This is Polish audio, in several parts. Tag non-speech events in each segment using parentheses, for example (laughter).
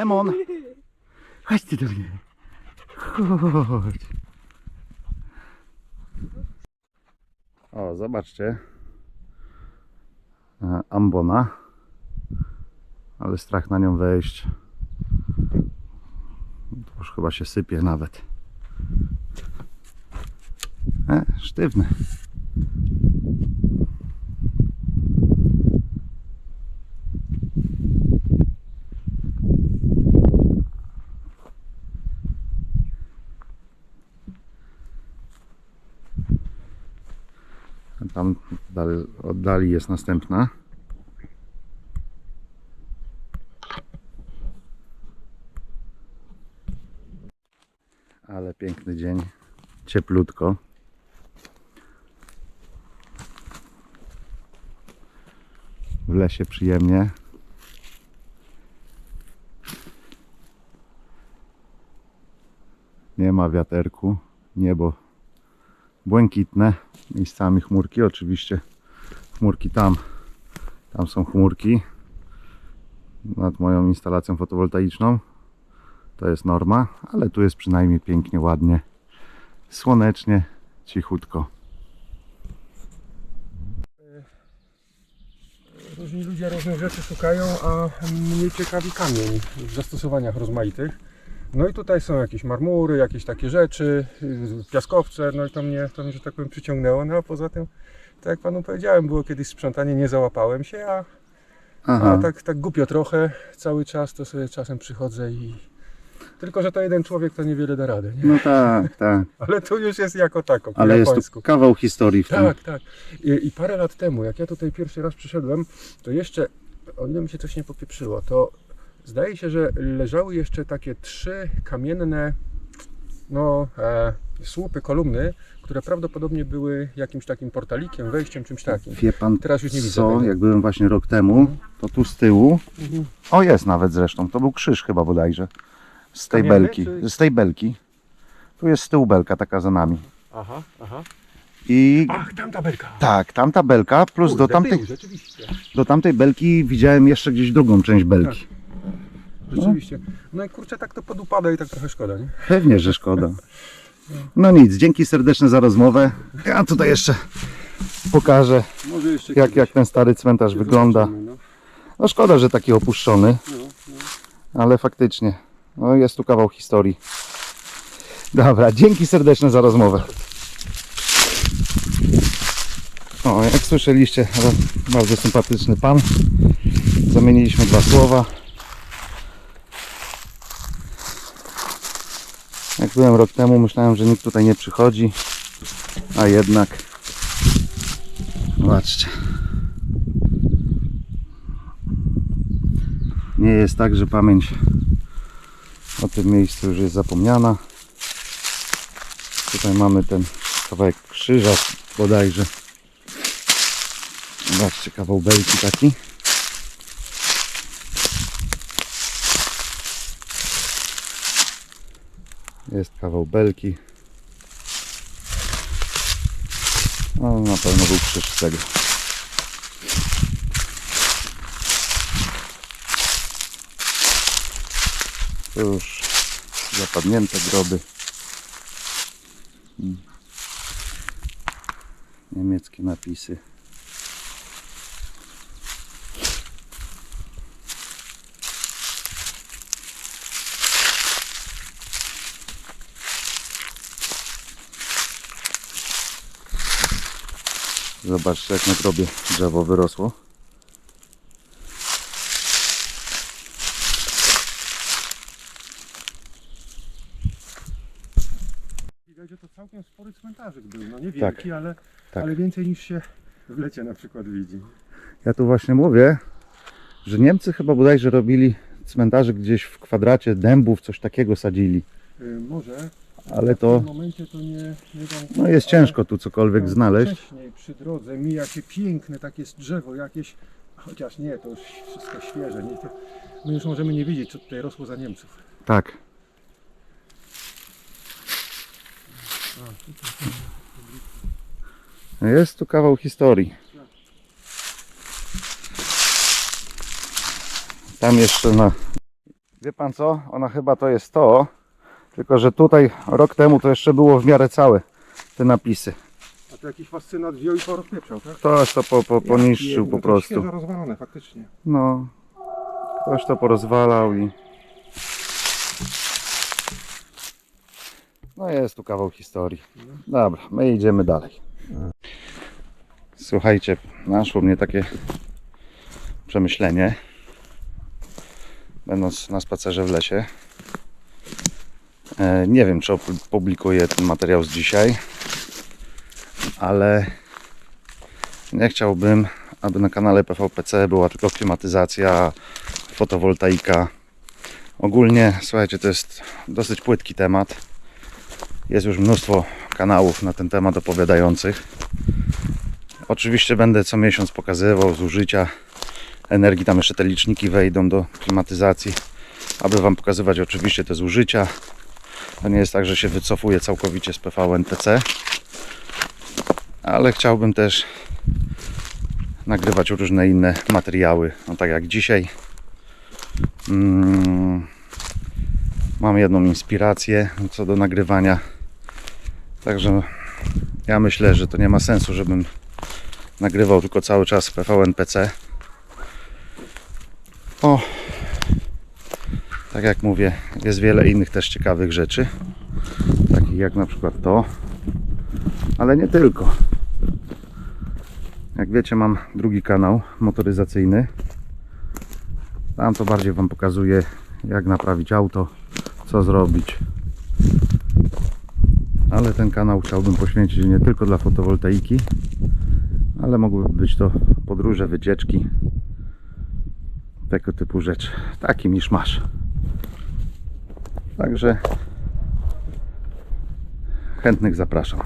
Demon! Chodź ty do mnie. Chodź. O, zobaczcie. E, Ambona. Ale strach na nią wejść. To już chyba się sypie nawet. E, sztywny. Tam dalej, oddali jest następna. Ale piękny dzień. Cieplutko. W lesie przyjemnie. Nie ma wiaterku. Niebo błękitne. Miejscami chmurki. Oczywiście chmurki tam. Tam są chmurki. Nad moją instalacją fotowoltaiczną. To jest norma, ale tu jest przynajmniej pięknie, ładnie, słonecznie, cichutko. Różni ludzie różnych rzeczy szukają, a mnie ciekawi kamień w zastosowaniach rozmaitych. No i tutaj są jakieś marmury, jakieś takie rzeczy, yy, piaskowce, no i to mnie, to mnie, że tak powiem, przyciągnęło. No a poza tym, tak jak panu powiedziałem, było kiedyś sprzątanie, nie załapałem się, a, a tak, tak głupio trochę cały czas, to sobie czasem przychodzę i... Tylko, że to jeden człowiek to niewiele da rady, nie? No tak, tak. (laughs) Ale tu już jest jako tako, Ale jest tu kawał historii w tym. Tak, tak. I, I parę lat temu, jak ja tutaj pierwszy raz przyszedłem, to jeszcze, o ile mi się coś nie popieprzyło, to zdaje się, że leżały jeszcze takie trzy kamienne no, e, słupy, kolumny, które prawdopodobnie były jakimś takim portalikiem, wejściem, czymś takim. Wie pan Teraz już nie widzę co, tego. jak byłem właśnie rok temu, to tu z tyłu, Mhm. o jest nawet zresztą, to był krzyż chyba bodajże, z tej Kamienny, belki, czy- z tej belki. Tu jest z tyłu belka taka za nami. Aha, aha. I Ach, tam tabelka. tak, tamta belka, plus do Kurde, tamtej, rzeczywiście. do tamtej belki widziałem jeszcze gdzieś drugą część belki. Rzeczywiście. No i kurczę, tak to podupada i tak trochę szkoda, nie? Pewnie, że szkoda. No nic, dzięki serdeczne za rozmowę. Ja tutaj jeszcze pokażę, Może jeszcze jak, jak ten stary cmentarz wygląda. No, No szkoda, że taki opuszczony, no, no. ale faktycznie, no jest tu kawał historii. Dobra, dzięki serdeczne za rozmowę. O, jak słyszeliście, bardzo sympatyczny pan. Zamieniliśmy dwa słowa. Jak byłem rok temu, myślałem, że nikt tutaj nie przychodzi, a jednak. Zobaczcie. Nie jest tak, że pamięć o tym miejscu już jest zapomniana. Tutaj mamy ten kawałek krzyża bodajże. Zobaczcie, kawał belki taki. Jest kawał belki. No, na pewno był krzyż z tego. To już zapadnięte groby. Mm. Niemieckie napisy. Zobaczcie jak na grobie drzewo wyrosło. Widać, że to całkiem spory cmentarzyk był. No nie wielki, ale, tak. ale więcej niż się w lecie na przykład widzi. Ja tu właśnie mówię, że Niemcy chyba bodajże robili cmentarzyk gdzieś w kwadracie dębów, coś takiego sadzili. Y, może. Ale W to tym momencie to nie, nie no jest ciężko tu cokolwiek znaleźć. Wcześniej przy drodze mija się piękne takie drzewo jakieś, chociaż nie, to już wszystko świeże. Nie, to my już możemy nie wiedzieć, co tutaj rosło za Niemców. Tak. Jest tu kawał historii. Tam jeszcze na Wie pan co? Ona chyba to jest to, tylko że tutaj rok temu to jeszcze było w miarę całe te napisy. A to jakiś fascynat wziął i porozpieprzał, tak? Ktoś to po, po, poniszczył po to prostu. Świeżo rozwalone, faktycznie. No, ktoś to porozwalał i... No jest tu kawał historii. Dobra, my idziemy dalej. Słuchajcie, naszło mnie takie przemyślenie, będąc na spacerze w lesie. E, Nie wiem, czy opublikuję ten materiał z dzisiaj, ale nie chciałbym, aby na kanale PVPC była tylko klimatyzacja, fotowoltaika. Ogólnie, słuchajcie, to jest dosyć płytki temat. Jest już mnóstwo kanałów na ten temat opowiadających. Oczywiście będę co miesiąc pokazywał zużycia energii. Tam jeszcze te liczniki wejdą do klimatyzacji, aby Wam pokazywać oczywiście te zużycia. To nie jest tak, że się wycofuje całkowicie z PVNTC, ale chciałbym też nagrywać różne inne materiały. No tak jak dzisiaj. Mm, mam jedną inspirację co do nagrywania. Także ja myślę, że to nie ma sensu, żebym nagrywał tylko cały czas PVNPC. O, tak jak mówię, jest wiele innych też ciekawych rzeczy. Takich jak na przykład to. Ale nie tylko. Jak wiecie, mam drugi kanał motoryzacyjny. Tam to bardziej Wam pokazuję, jak naprawić auto, co zrobić. Ale ten kanał chciałbym poświęcić nie tylko dla fotowoltaiki, ale mogłyby być to podróże, wycieczki, tego typu rzeczy. Taki misz masz. Także chętnych zapraszam.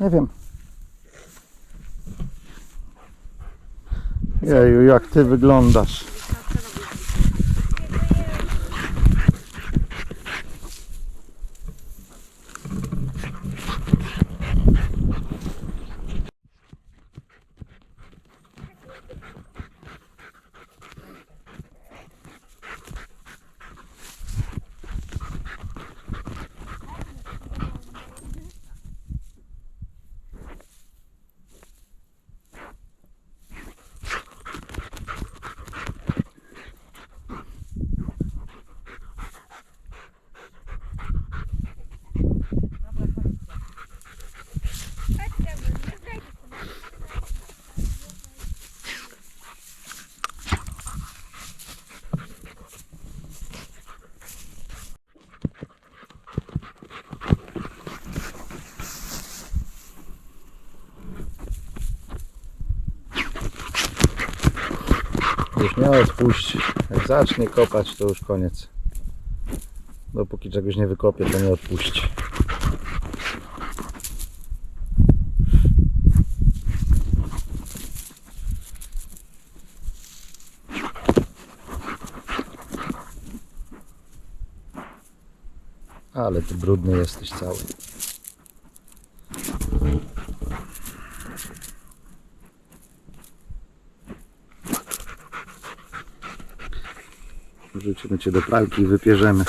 Nie wiem. Jeju, jak ty wyglądasz. Nie odpuści. Jak zacznie kopać, to już koniec. Dopóki czegoś nie wykopie, to nie odpuści. Ale ty brudny jesteś cały. Wrzucimy cię do pralki i wypierzemy.